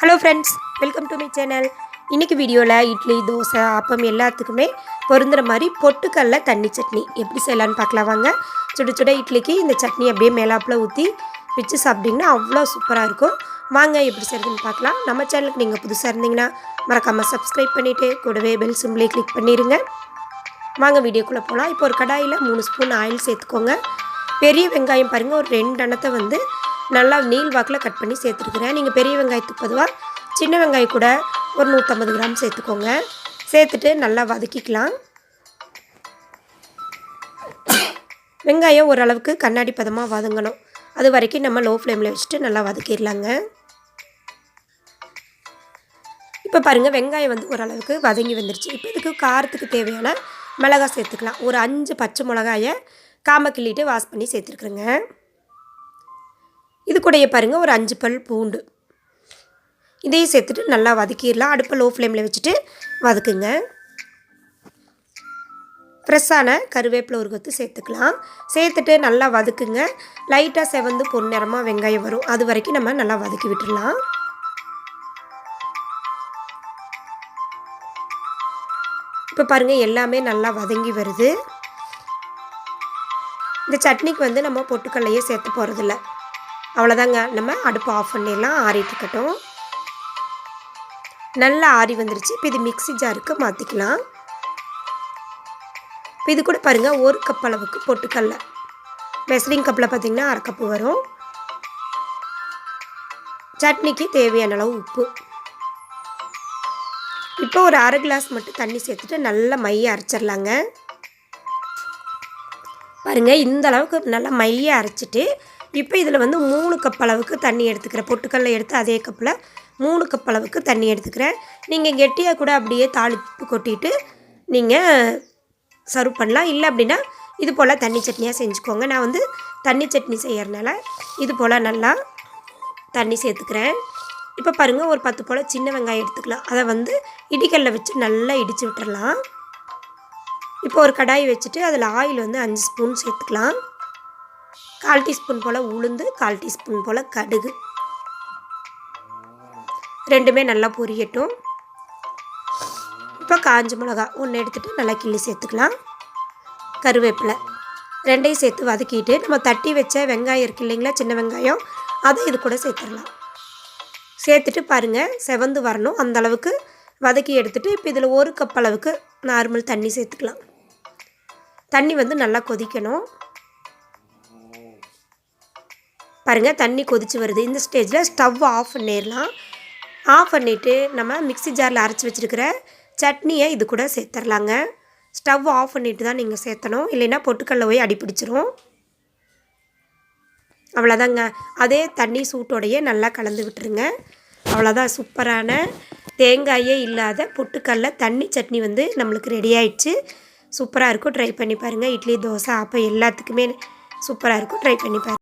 Hello friends welcome to my channel இன்றைக்கி வீடியோவில் இட்லி தோசை ஆப்பம் எல்லாத்துக்குமே பொருந்துற மாதிரி பொட்டுக்கல்ல தண்ணி சட்னி எப்படி செய்யலான்னு பார்க்கலாம் வாங்க. சுட சுட இட்லிக்கு இந்த சட்னி அப்படியே மேலாப்பில் ஊற்றி வச்சு சாப்பிட்டிங்கன்னா அவ்வளோ சூப்பராக இருக்கும். வாங்க எப்படி செய்யுதுன்னு பார்க்கலாம். நம்ம சேனலுக்கு நீங்கள் புதுசாக இருந்தீங்கன்னா மறக்காமல் சப்ஸ்கிரைப் பண்ணிவிட்டு கூடவே பெல் சிம்பிளே கிளிக் பண்ணிடுங்க வாங்க வீடியோக்குள்ளே போகலாம் இப்போ ஒரு கடாயில் மூணு ஸ்பூன் ஆயில் சேர்த்துக்கோங்க. பெரிய வெங்காயம் பாருங்கள் ஒரு ரெண்டு அணத்தை வந்து நல்லா நீள் வாக்கில் கட் பண்ணி சேர்த்துருக்குறேன். நீங்கள் பெரிய வெங்காயத்துக்கு பொதுவாக சின்ன வெங்காயம் கூட ஒரு நூற்றம்பது கிராம் சேர்த்துக்கோங்க. சேர்த்துட்டு நல்லா வதக்கிக்கலாம். வெங்காயம் ஓரளவுக்கு கண்ணாடி பதமாக வதங்கணும். அது வரைக்கும் நம்ம லோ ஃப்ளேமில் வச்சுட்டு நல்லா வதக்கிடலாங்க. இப்போ பாருங்கள் வெங்காயம் வந்து ஓரளவுக்கு வதங்கி வந்துருச்சு. இப்போ இதுக்கு காரத்துக்கு தேவையான மிளகாய் சேர்த்துக்கலாம். ஒரு அஞ்சு பச்சை மிளகாயை காம கிள்ளிட்டு வாஷ் பண்ணி சேர்த்துருக்குறேங்க. இது கூடயே பாருங்கள் ஒரு அஞ்சு பல் பூண்டு. இதையும் சேர்த்துட்டு நல்லா வதக்கிடலாம். அடுப்பை லோ ஃப்ளேமில் வச்சுட்டு வதக்குங்க. ஃப்ரெஷ்ஷான கருவேப்பிலை ஒரு கொத்து சேர்த்துக்கலாம். சேர்த்துட்டு நல்லா வதக்குங்க. லைட்டாக செவந்து பொன்னிறமாக வெங்காயம் வரும். அது வரைக்கும் நம்ம நல்லா வதக்கி விட்டுடலாம். இப்போ பாருங்கள் எல்லாமே நல்லா வதங்கி வருது. இந்த சட்னிக்கு வந்து நம்ம பொட்டுக்கல்லையே சேர்த்து போகிறதில்ல அவ்வளோதாங்க. நம்ம அடுப்பு ஆஃப் பண்ணிடலாம். ஆறிட்டுருக்கட்டும் நல்லா ஆறி வந்துருச்சு. இப்போ இது மிக்சி ஜாருக்கு மாற்றிக்கலாம் இப்போ இது கூட பாருங்கள் ஒரு கப் அளவுக்கு பொட்டுக்கல்ல மெஸ்லிங் கப்பில் பார்த்திங்கன்னா அரை கப்பு வரும். சட்னிக்கு தேவையான அளவு உப்பு. இப்போ ஒரு அரை கிளாஸ் மட்டும் தண்ணி சேர்த்துட்டு நல்லா மைய அரைச்சிடலாங்க. பாருங்கள் இந்த அளவுக்கு நல்லா மைய அரைச்சிட்டு இப்போ இதில் வந்து மூணு கப் அளவுக்கு தண்ணி எடுத்துக்கிறேன். பொட்டுக்கல்ல எடுத்து அதே கப்பில் மூணு கப் அளவுக்கு தண்ணி எடுத்துக்கிறேன். நீங்கள் கெட்டியாக கூட அப்படியே தாளிப்பு கொட்டிட்டு நீங்கள் சர்வ் பண்ணலாம். இல்லை அப்படின்னா இது போல் தண்ணி சட்னியாக செஞ்சுக்கோங்க. நான் வந்து தண்ணி சட்னி செய்கிறனால இது போல் நல்லா தண்ணி சேர்த்துக்கிறேன். இப்போ பாருங்கள் ஒரு பத்து போல் சின்ன வெங்காயம் எடுத்துக்கலாம். அதை வந்து இடிக்கல்ல வச்சு நல்லா இடித்து விட்டுறலாம். இப்போ ஒரு கடாய் வச்சுட்டு அதில் ஆயில் வந்து அஞ்சு ஸ்பூன் சேர்த்துக்கலாம். கால் டீஸ்பூன் போல் உளுந்து கால் டீஸ்பூன் போல் கடுகு. ரெண்டுமே நல்லா பொரியட்டும். இப்போ காஞ்ச மிளகா ஒன்று எடுத்துகிட்டு நல்லா கிள்ளி சேர்த்துக்கலாம். கருவேப்பிலை ரெண்டையும் சேர்த்து வதக்கிட்டு நம்ம தட்டி வச்ச வெங்காயம் இருக்கு இல்லைங்களா சின்ன வெங்காயம் அதை இது கூட சேர்த்துடலாம். சேர்த்துட்டு பாருங்கள் செவந்து வரணும். அந்தளவுக்கு வதக்கி எடுத்துகிட்டு இப்போ இதில் ஒரு கப் அளவுக்கு நார்மல் தண்ணி சேர்த்துக்கலாம். தண்ணி வந்து நல்லா கொதிக்கணும். பாருங்கள் தண்ணி கொதித்து வருது. இந்த ஸ்டேஜில் ஸ்டவ் ஆஃப் பண்ணிடலாம் ஆஃப் பண்ணிவிட்டு நம்ம மிக்சி ஜாரில் அரைச்சி வச்சுருக்கிற சட்னியை இது கூட சேர்த்துர்லாங்க. ஸ்டவ் ஆஃப் பண்ணிவிட்டு தான் நீங்கள் சேர்த்தணும். இல்லைன்னா பொட்டுக்கல்ல போய் அடிப்பிடிச்சிரும் அவ்வளோதாங்க. அதே தண்ணி சூட்டோடையே நல்லா கலந்து விட்டுருங்க. அவ்வளோதான் சூப்பரான தேங்காயே இல்லாத பொட்டுக்கல்ல தண்ணி சட்னி வந்து நம்மளுக்கு ரெடி ஆயிடுச்சு. சூப்பராக இருக்கும். ட்ரை பண்ணி பாருங்கள் இட்லி தோசை அப்போ எல்லாத்துக்குமே சூப்பராக இருக்கும். ட்ரை பண்ணி பாருங்கள்